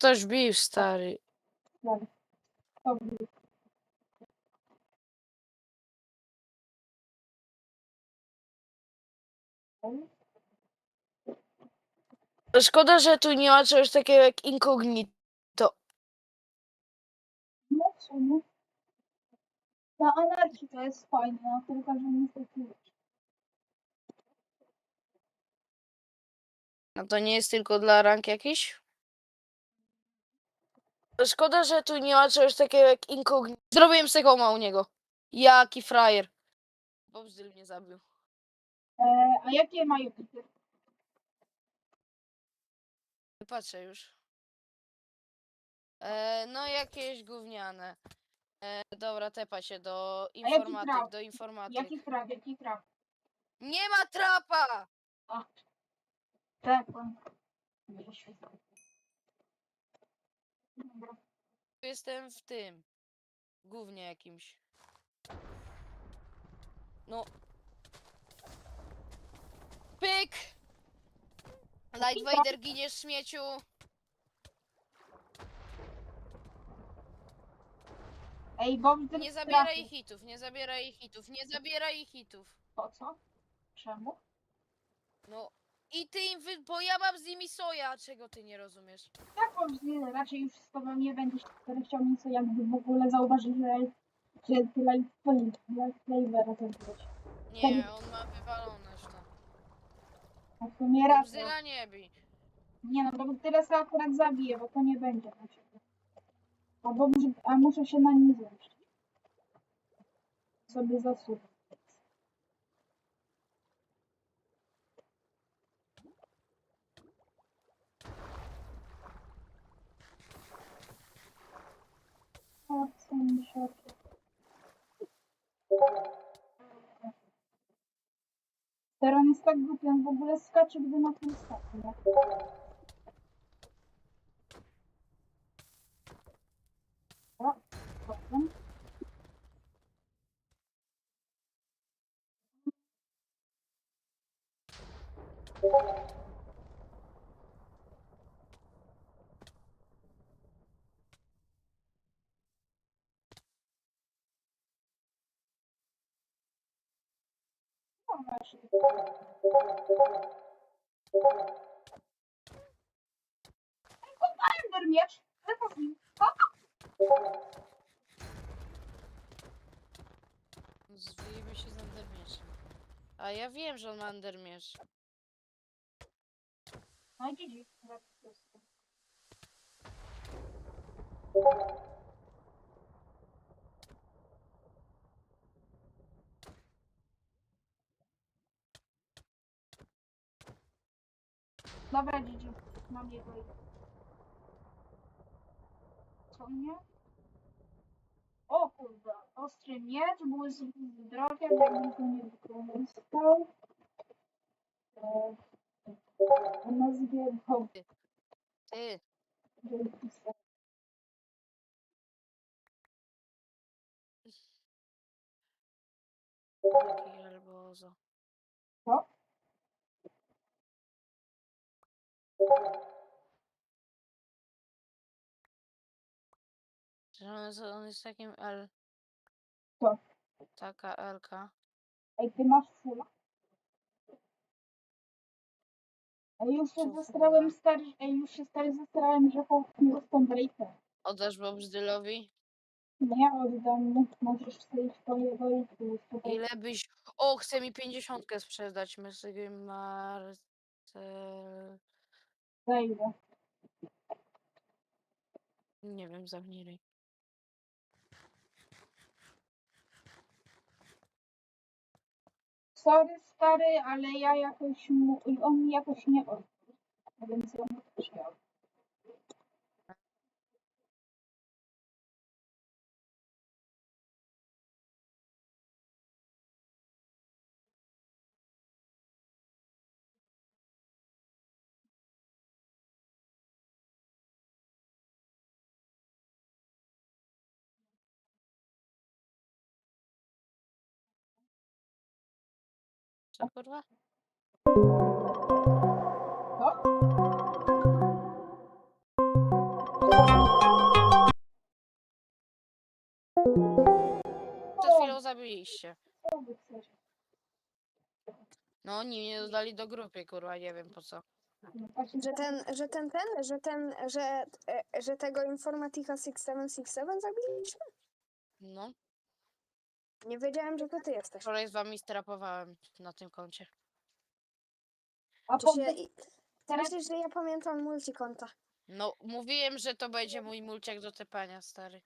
ktoś bił, stary. Szkoda, że tu nie ma czegoś takiego jak incognito. No w sumie. Na anarchii to jest fajne, tylko że niestety. No to nie jest tylko dla rank jakiś? Szkoda, że tu nie ma czegoś takiego jak incognito. Zrobiłem sekoma u niego. Jaki frajer. Bobzdyl mnie zabił. E, a jakie mają typy? Patrzę już. E, no jakieś gówniane. E, dobra, tepa się do jaki informatyk, traf? do informatyk. Jaki traf, jaki traf? Nie ma trapa! Tak, on. Dobra. Jestem w tym. Głównie jakimś. No. Pyk! Light Vader giniesz śmieciu. Ej, Bob, Nie zabieraj hitów, nie zabieraj hitów, nie zabieraj hitów. Po co? Czemu? No. I ty im wy... bo ja mam z nimi soja, czego ty nie rozumiesz? Tak, Bob, nie, raczej już z tobą nie będziesz który chciał nic, jakby w ogóle zauważyć, że, że tyle twoich flavora to być. Nie, on ma wywalone już. A w sumie raz. Bzyla nie bij. Nie no, bo tyle sobie akurat zabiję, bo to nie będzie na ciebie. A, bo, muszę- a muszę się na nim zemścić. Sobie zasuwam. On jest tak głupi, on w ogóle skacze, gdy na tym skacze. O, potem. Masz. Ej, kopałem der miecz. Lepo z nim. Zwijmy się z. A ja wiem, że on ma Endermiesz. No i GG. Dobra, GG. Mam jego. Co mnie? O kurde, ostry miecz, był z drogiem, jakby go nie wykorzystał. E, O nazwie Bob Ty, albozo. Co? Że on jest, on jest takim L. Co? Taka Elka. Ej, ty masz fula? Ej, już się Co zestrałem fula? stary, ej, już się stary zestrałem, że chłop mi dostał breaker. Oddasz Bobzdylowi? Nie oddam mu, możesz sobie twojego i tu tutaj. Ile byś... O, chce mi pięćdziesiątkę sprzedać. My sobie Marcel... Zejdę. Nie wiem, zamknij ryj. Sorry stary, ale ja jakoś mu, i on mi jakoś nie oddał. Więc ja mu też jeszcze, kurwa? No. Przed chwilą zabiliście. No, oni mnie dodali do grupy, kurwa, nie wiem po co. Że ten, że ten, ten, że ten, że, e, że tego informatika 6767 zabiliśmy? No. Nie wiedziałem, że to ty jesteś. wczoraj z wami strapowałem na tym koncie. A Czy się, teraz myślisz, że ja pamiętam multikonta? No, mówiłem, że to będzie mój mulciak do tepania, stary.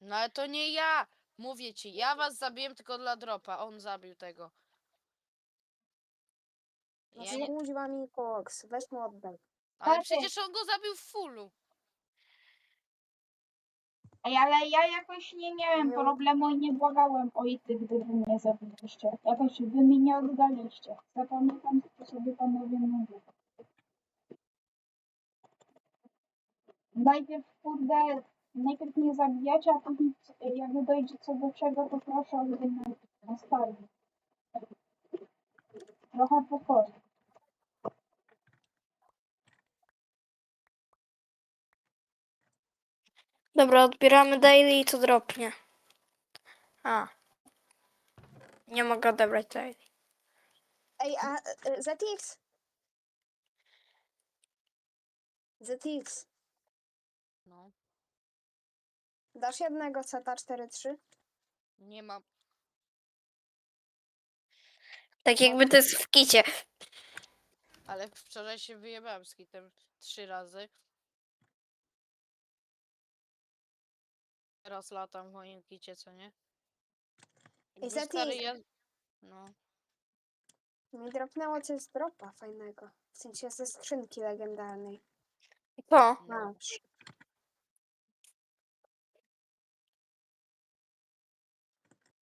No ale to nie ja! Mówię ci, ja was zabiłem tylko dla dropa, on zabił tego. No Ja nie, kuźwa mi koks, weź mu oddaj. ale przecież on go zabił w fullu. Ej, ale ja jakoś nie miałem Miał- problemu i nie błagałem ojcy, gdy wy mnie zabiliście. Jakoś wy mnie nie oddaliście. Zapamiętam, co sobie panowie mówią. Najpierw, kurde, najpierw mnie zabijacie, a później jak dojdzie co do czego, to proszę o na stary. Trochę pokoju. Dobra, odbieramy daily i to dropnie. A. Nie mogę odebrać daily. Ej, a e, ZX? ZX, No, dasz jednego CT43? nie mam. Tak jakby to jest w kicie. Ale wczoraj się wyjebałem z kitem trzy razy. Teraz latam w moim kicie, co nie? Jakby za stary, ty- ja... No, Mi dropnęło coś z dropa fajnego. W sensie ze skrzynki legendarnej. To. no. Masz.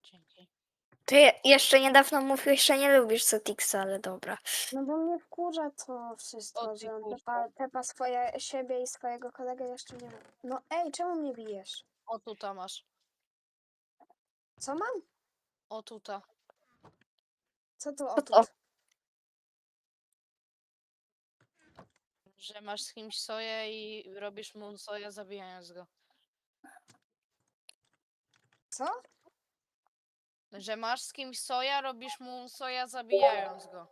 Dzięki. Ty je- jeszcze niedawno mówiłeś, że nie lubisz Cetixa, ale dobra. No bo mnie wkurza to wszystko, O ty że on kurwa. tepa, tepa swoje, siebie i swojego kolegę jeszcze nie ma. No ej, czemu mnie bijesz? O tuta masz. Co mam? O tuta. Co tu Co o to? Że masz z kimś soję i robisz mu soję zabijając go. Co? Że masz z kimś soja, robisz mu soja zabijając go.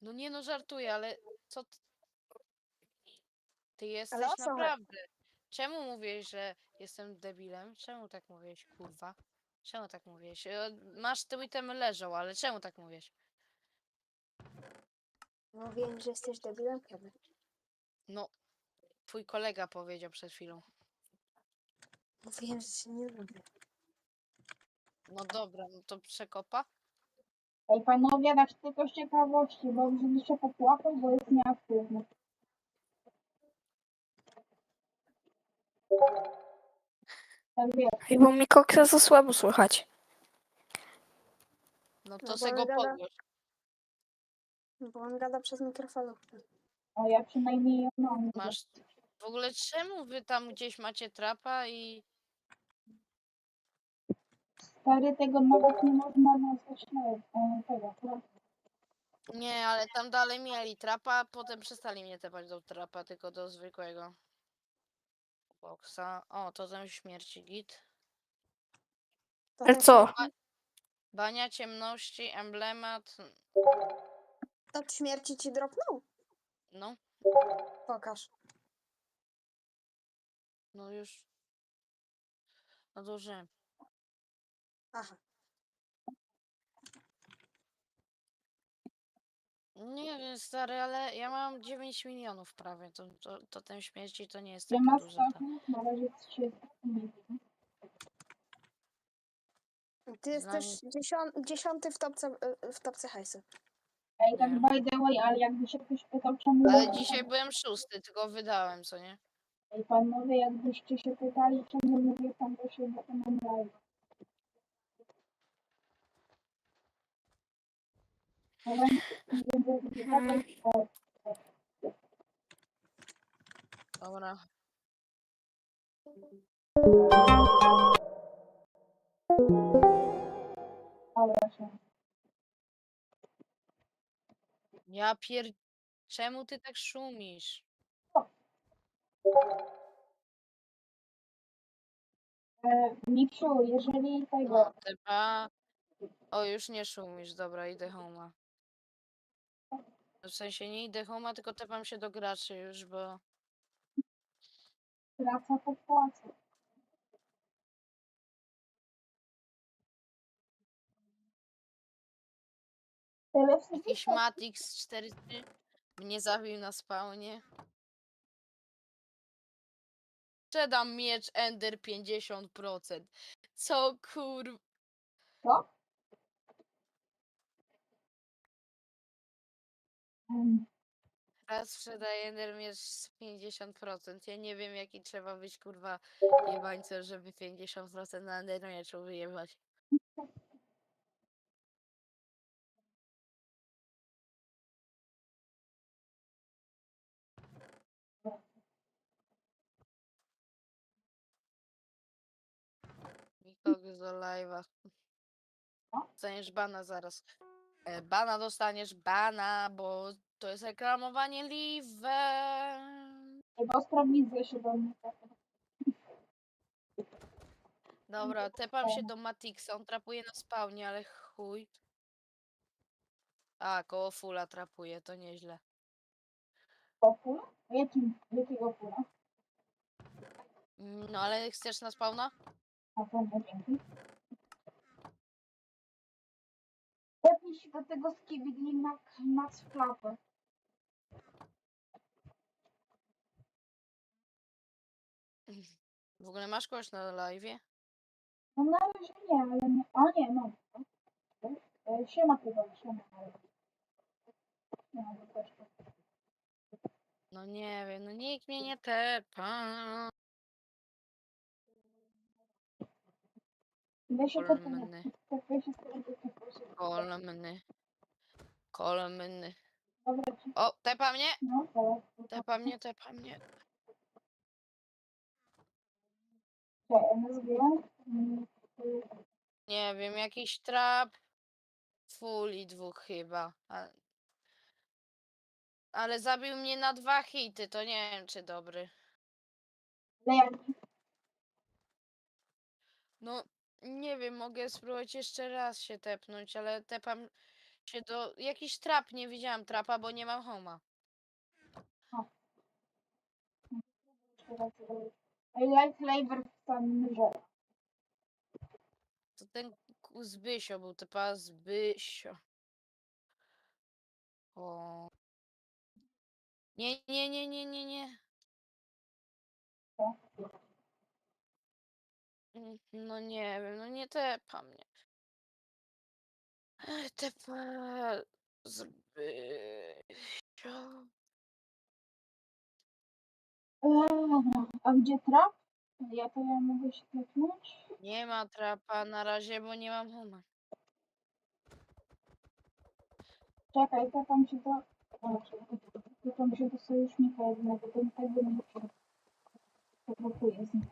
No nie no, żartuję, ale co ty... Jesteś o co chodzi? naprawdę... Czemu mówisz, że jestem debilem? Czemu tak mówisz, kurwa? Czemu tak mówisz? E, Masz te itemy leżą, ale czemu tak mówisz? Mówiłem, że jesteś debilem kiedy? No, twój kolega powiedział przed chwilą. Mówiłem, że się nie lubię. No dobra, no to przekopa. Ej, panowie, dać tylko z ciekawości, bo żeby się popłakał, bo jest nieaktywny. Tak Bo mi koksa za słabo słychać. No to No bo se go gada- podgłoś. Bo on gada przez mikrofalówkę. O, ja przynajmniej ją mam. Masz... W ogóle czemu wy tam gdzieś macie trapa i... Stary, tego nawet nie można nazwać no, e, tego. Nie, ale tam dalej mieli trapa, potem przestali mnie tepać do trapa, tylko do zwykłego. Boksa. O, to tam śmierci git. To Ale co? Bania ciemności, emblemat. Od śmierci ci dropnął? No, Pokaż. no już. Odłożyłem. Aha. Nie wiem, stary, ale ja mam 9 milionów prawie. To, to, to ten śmierci to nie jest Gdzie taka masz duża. ta-? Na razie się. Ty jesteś dziesiąty w topce, y, w topce hajsu. Ej, tak Nie. by the way, ale jakby się ktoś pytał, czemu... Ale ja- dzisiaj byłem szósty, tylko wydałem, co nie? Ej, panowie, jakbyście się pytali, czemu mówię tam do siebie, to mam live. Dobra, o, Dobra. Ja pier... Czemu ty tak szumisz? E, Miksiu, jeżeli tego... No, typa. O, już nie szumisz, dobra, idę homa. W sensie nie idę homa, tylko tepam się do graczy już, bo... Praca. Tyle w Jakiś Matix 4 mnie zabił na spawnie. Sprzedam miecz Ender 50%. Co kur... Co? Raz sprzedaję Ender miecz z 50%. Ja nie wiem jaki trzeba być kurwa jebańcem, żeby 50% na Ender mieczu wyjebać. Nikogo do live'a. Co? Dostaniesz bana zaraz. E, Bana dostaniesz, bana, bo to jest reklamowanie live'em. Bo sprawdzę się do mnie. Dobra, tepam się do Matixa, on trapuje na spawnie, ale chuj. A, koło fula trapuje, to nieźle. Pokój? Jakim, jakiego pula? Mm, No ale chcesz na spawna? Na pewno dzięki. Lepiej się do tego skibidli na mac flapę. W ogóle masz kogoś na live'ie? No na razie nie, ale nie. A nie, no. E, Siema chyba, siema. No nie wiem, no nikt mnie nie tepa. Weź się Kolumny. to weź się z tego typu. Kolumny. Kolumny. Dobra, ci- O, tepa mnie? no. Tepa mnie, tepa mnie. Czekaj. Mm, Nie wiem, jakiś trap. Full i dwóch chyba. A... Ale zabił mnie na dwa hity, to nie wiem czy dobry. No, nie wiem, mogę spróbować jeszcze raz się tepnąć, ale tepam się do... Jakiś trap, nie widziałam trapa, bo nie mam homa. I like flavor tam że. To ten ku- Zbysio był, typa Zbysio. O. Nie, nie, nie, nie, nie, nie. No nie wiem, no nie tepa mnie. Ech, Tepa Zbysio. Eee, A gdzie trap? Ja to ja mogę się kliknąć. Nie ma trapa na razie, bo nie mam homa. Czekaj, tapam się do... Tapam się do sojusznika jednego, ten tego nie się fotografuję z nim.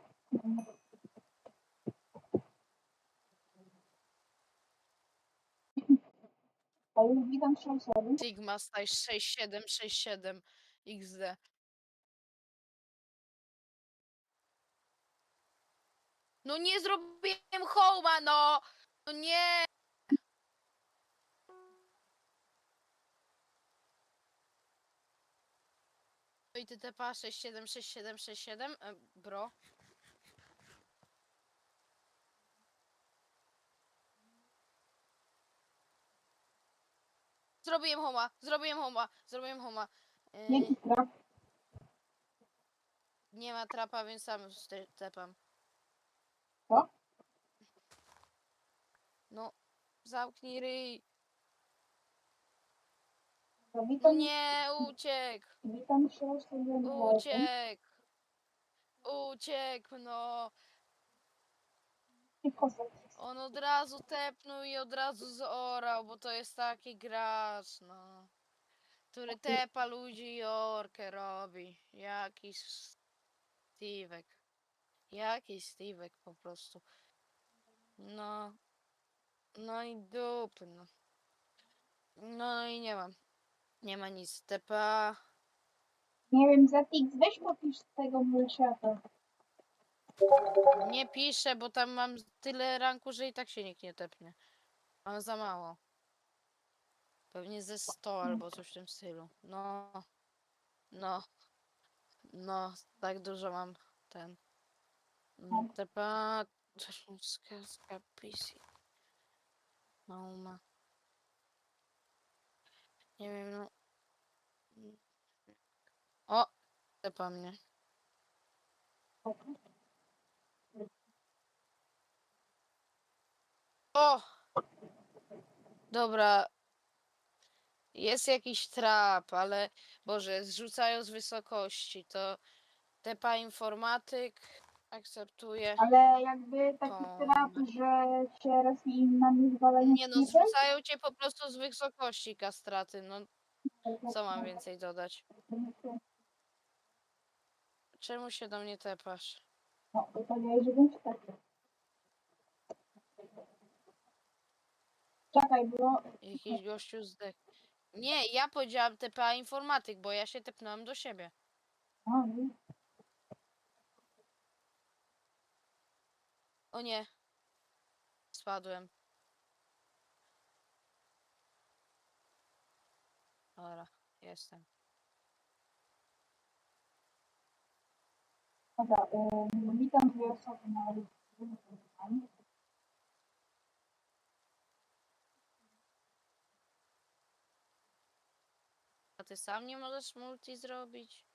A już witam trzy osoby. Sigma staj 6767 XD. No nie zrobiłem homa, no! No nie! No i ty tepa 676767, e, bro. Zrobiłem homa, zrobiłem homa, zrobiłem homa. Yy, Jaki trap? nie ma trapa, więc sam ste- tepam. Co? No, zamknij ryj. No witam, nie, uciekł, witam live. uciekł. Uciekł, no. I kozak. On od razu tepnął i od razu zorał, bo to jest taki gracz, no. Który tepa ludzi i orkę robi. Jakiś Steve'ek. Jakiś Steve'ek po prostu. No. No i dupy, no. No i nie mam. Nie ma nic. Tepa. Nie wiem, Zatix, weź popisz z tego bullshita. Nie piszę, bo tam mam tyle ranku, że i tak się nikt nie tepnie. Mam za mało. Pewnie ze 100 albo coś w tym stylu. No. No. No, tak dużo mam ten. Tepa. Wskazka PC. No ma. Nie wiem, no. O! Tepa mnie. O! Dobra. Jest jakiś trap, ale Boże, zrzucają z wysokości. To tepa informatyk akceptuje. Ale jakby taki O. trap, że się raz im na mnie zwalenie Nie no, zrzucają cię po prostu z wysokości kastraty. No, co mam więcej dodać? Czemu się do mnie tepasz? No, to powiedziałeś, że będzie tak. Czekaj, było... Jakiś gościu zdech. Nie, ja powiedziałam TPA informatyk, bo ja się tepnąłem do siebie. A, nie. O nie. Spadłem. Dobra, jestem. Dobra, y, witam dwie osoby na liście. Ty sam nie możesz multi zrobić?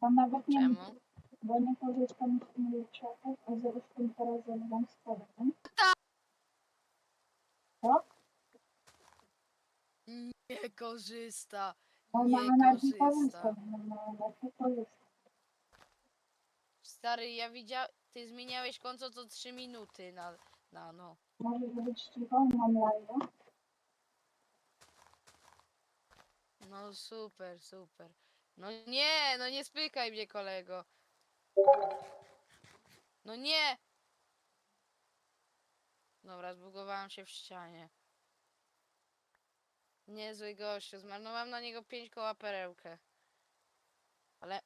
Tam nawet nie Czemu? bo nie korzystam z tym czekać, a zresztą teraz zadam spodem. Nie korzysta. Ona Nie nawet nie korzysta. korzysta. No, nawet nie korzysta. Stary, ja widziałem. Ty zmieniałeś konto co 3 minuty na, na no. Może być cicho, mam live'a. No super, super. No nie, no nie spykaj mnie kolego. No nie! Dobra, zbugowałem się w ścianie. Niezły gościu, zmarnowałem na niego 5 koła perełkę. Ale...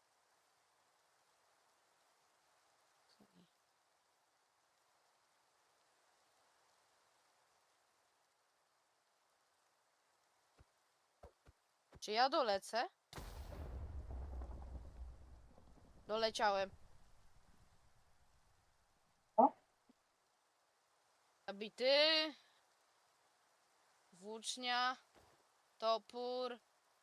Czy ja dolecę? Doleciałem. O. Zabity. Włócznia. Topór.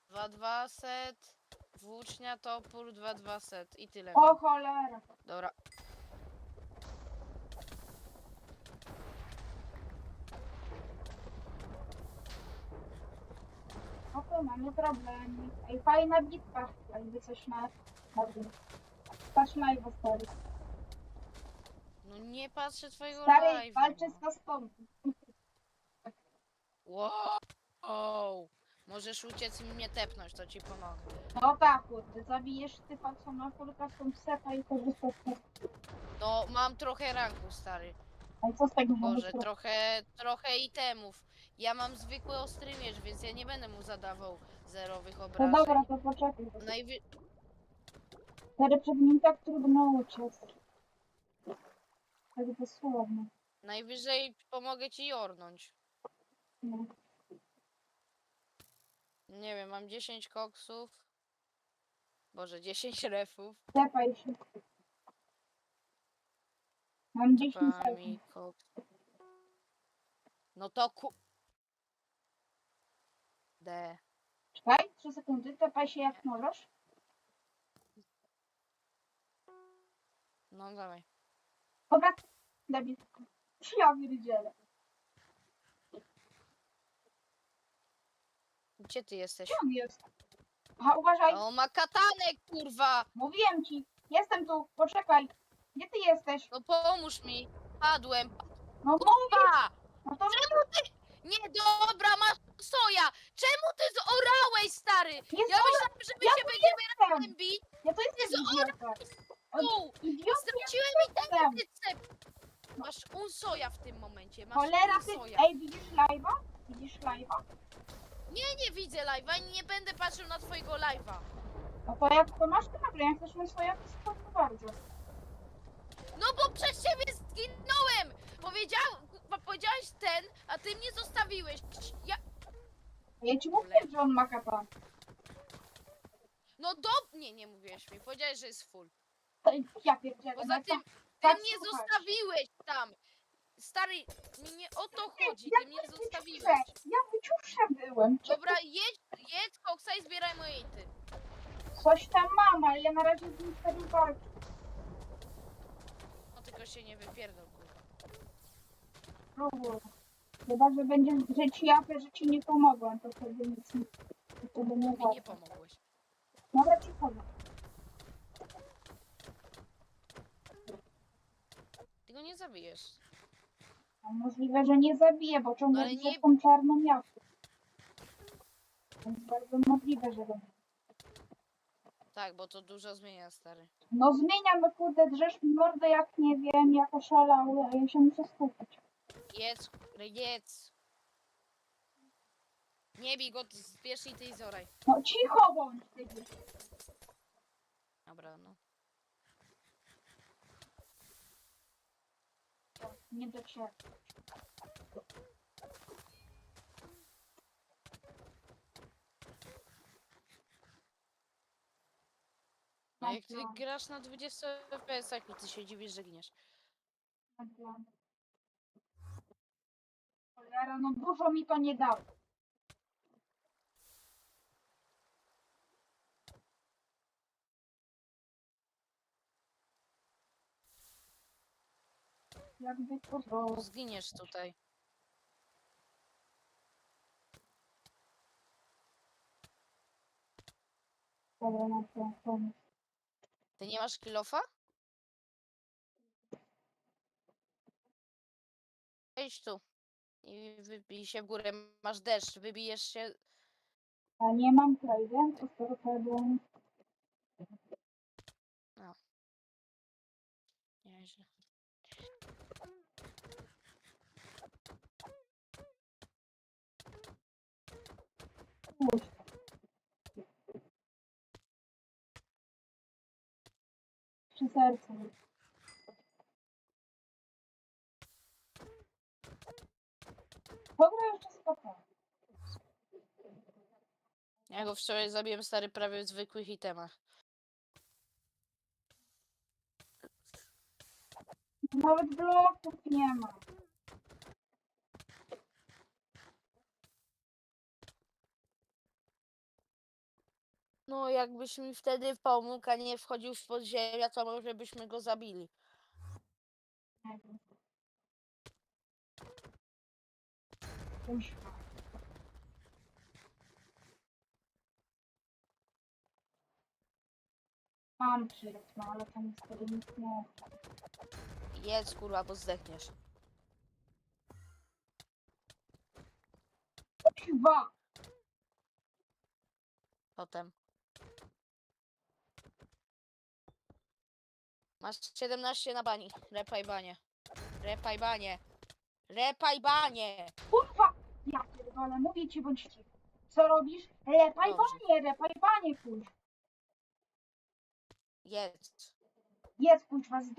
2-2 set. Włócznia, topór, 2-2 set. I tyle. O cholera! Dobra. Mamy problem. Ej, fajna bitka. Jakby coś na... na tym. Patrz live'a, stary. No nie patrzę twojego Stary, live'a, walczę z custom. Wow. Możesz uciec i mnie tepnąć, to ci pomogę. No tak, kurde, zabijesz typa, co ma full custom seta i korzystasz z. No, mam trochę ranku, stary. A co z tego Boże, możesz trochę, trochę itemów. Ja mam zwykły ostry miecz, więc ja nie będę mu zadawał zerowych No obrażeń. dobra, to poczekaj. Najwy... Stary, przed nim tak trudno uciec. Tak dosłownie. Najwyżej pomogę ci ornąć. No. Nie wiem, mam 10 koksów. Boże, 10 refów. Tepaj się. Mam 10 sekund. Pami, koks. No to ku... D. Czekaj, 3 sekundy, tepaj się jak możesz. No dawaj. Dobra, debil. Ja pierdzielę. Gdzie ty jesteś? Gdzie on jest? Aha, uważaj, O, ma katanek, kurwa! mówiłem ci. Jestem tu, poczekaj. Gdzie ty jesteś? No pomóż mi. Padłem. No Kurwa! no to Czemu ty... Nie, dobra, masz soja! Czemu ty zorałeś, stary? Ja myślałem, że my ja się będziemy jestem. razem bić. Ja to jestem Jezu, idiota. Straciłem jestem. i ten Masz un soja w tym momencie. Masz Cholera, un ty... soja. Ej, widzisz live'a? Widzisz live'a? Nie, nie widzę live'a i nie będę patrzył na twojego live'a. No to jak to masz to nagle, jak chcesz mieć swoje bardzo. No bo przez ciebie zginąłem! Powiedział, po- powiedziałeś ten, a ty mnie zostawiłeś. Ja, Ja ci mówiłem, że on ma kapa. no do... Nie, nie mówiłeś mi. Powiedziałeś, że jest full. Ja pierdzielę. Poza no tym, tak- ty tak mnie słuchaj. zostawiłeś tam. Stary, nie o to chodzi. Ty mnie zostawiłeś. ja wyciuszę byłem. Czy Dobra, jedź, jedź koksa i zbieraj moje ity. coś tam mam, ale ja na razie z nim walczę. No tylko się nie wypierdol, kurwa. Próbuję. Chyba, że będziesz drzeć japę, że ci nie pomogłem, to wtedy nic nie... to Wtedy nie Mi nie pomogłeś. Dobra, ci powiem. Ty go nie zabijesz. No, Możliwe, że nie zabije, bo ciągle Ale widzę nie- tą czarną japę. Więc bardzo możliwe, że. Tak, bo to dużo zmienia, stary. No zmieniam, no kurde, drzesz mi mordę jak nie wiem, jak oszalały, a ja się muszę skupić. Jedz, jedz. Nie bij go, zbierz ity i zoraj. No cicho bądź, ty. Dobra, no. Nie do ciebie. No jak ty grasz na 20 fps i ty się dziwisz, że giniesz. Cholera, no dużo mi to nie dało. Jakby. Bo zginiesz tutaj. Dobra, na pomysł. Ty nie masz kilofa? Idź tu. I wybij się w górę. Masz deszcz, wybijesz się. Ja nie mam trident, to torpedą. Nieźle. Puść. Przy sercu. Dobra, jeszcze spoko. Ja go wczoraj zabiłem stary prawie w zwykłych itemach. Nawet bloków nie ma. No jakbyś mi wtedy pomógł, a nie wchodził w podziemia, to może byśmy go zabili. Kuźwa. Mam przyjść, no ale tam wtedy nic nie Jedz kurwa, bo zdechniesz. Kuźwa! Potem. Masz 17 na bani. Repaj banie. Repaj banie. Repaj banie! Kurwa! Ja pierdolę, mówię ci bądź cicho. Co robisz? Lepaj Dobrze. banie, repaj banie, kuźwa. Jedz. Jest kuźwa,